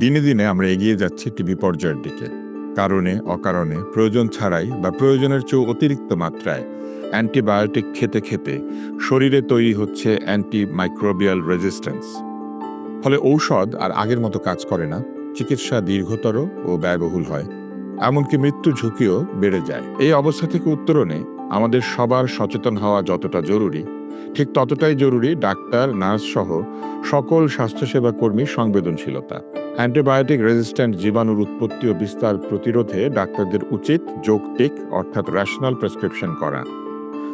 দিনে দিনে আমরা এগিয়ে যাচ্ছি একটি বিপর্যয়ের দিকে। কারণে, অকারণে, প্রয়োজন ছাড়াই বা প্রয়োজনের চেয়েও অতিরিক্ত মাত্রায় অ্যান্টিবায়োটিক খেতে খেতে শরীরে তৈরি হচ্ছে অ্যান্টি মাইক্রোবিয়াল রেজিস্ট্যান্স। ফলে ঔষধ আর আগের মতো কাজ করে না, চিকিৎসা দীর্ঘতর ও ব্যয়বহুল হয়, এমনকি মৃত্যু ঝুঁকিও বেড়ে যায়। এই অবস্থা থেকে উত্তরণে আমাদের সবার সচেতন হওয়া যতটা জরুরি, ঠিক ততটাই জরুরি ডাক্তার নার্স সহ সকল স্বাস্থ্যসেবা কর্মীর সংবেদনশীলতা। অ্যান্টিবায়োটিক রেজিস্ট্যান্ট জীবাণুর উৎপত্তি ও বিস্তার প্রতিরোধে ডাক্তারদের উচিত যৌক্তিক, অর্থাৎ রেশনাল প্রেসক্রিপশন করা।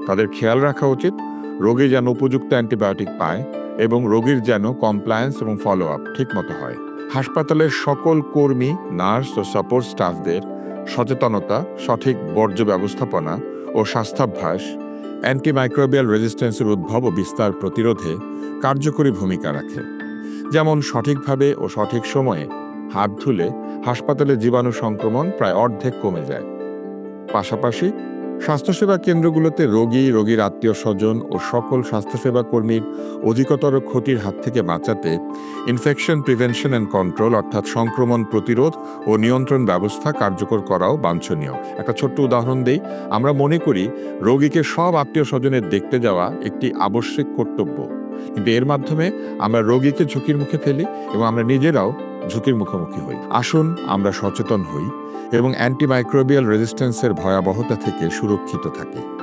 তাদের খেয়াল রাখা উচিত, রোগী যেন উপযুক্ত অ্যান্টিবায়োটিক পায় এবং রোগীর যেন কমপ্লায়েন্স এবং ফলো আপ ঠিকমতো হয়। হাসপাতালের সকল কর্মী, নার্স ও সাপোর্ট স্টাফদের সচেতনতা, সঠিক বর্জ্য ব্যবস্থাপনা ও স্বাস্থ্যাভ্যাস অ্যান্টিমাইক্রোবিয়াল রেজিস্ট্যান্সের উদ্ভব ও বিস্তার প্রতিরোধে কার্যকরী ভূমিকা রাখে। যেমন সঠিকভাবে ও সঠিক সময়ে হাত ধুলে হাসপাতালে জীবাণু সংক্রমণ প্রায় অর্ধেক কমে যায়। পাশাপাশি স্বাস্থ্যসেবা কেন্দ্রগুলোতে রোগী, রোগীর আত্মীয় স্বজন ও সকল স্বাস্থ্যসেবা কর্মীর অধিকতর ক্ষতির হাত থেকে বাঁচাতে ইনফেকশন প্রিভেনশন অ্যান্ড কন্ট্রোল অর্থাৎ সংক্রমণ প্রতিরোধ ও নিয়ন্ত্রণ ব্যবস্থা কার্যকর করাও বাঞ্ছনীয়। একটা ছোট্ট উদাহরণ দেই, আমরা মনে করি রোগীকে সব আত্মীয় স্বজনের দেখতে যাওয়া একটি আবশ্যিক কর্তব্য। কিন্তু এর মাধ্যমে আমরা রোগীকে ঝুঁকির মুখে ফেলি এবং আমরা নিজেরাও ঝুঁকির মুখোমুখি হই। আসুন আমরা সচেতন হই এবং অ্যান্টিমাইক্রোবিয়াল রেজিস্ট্যান্সের ভয়াবহতা থেকে সুরক্ষিত থাকি।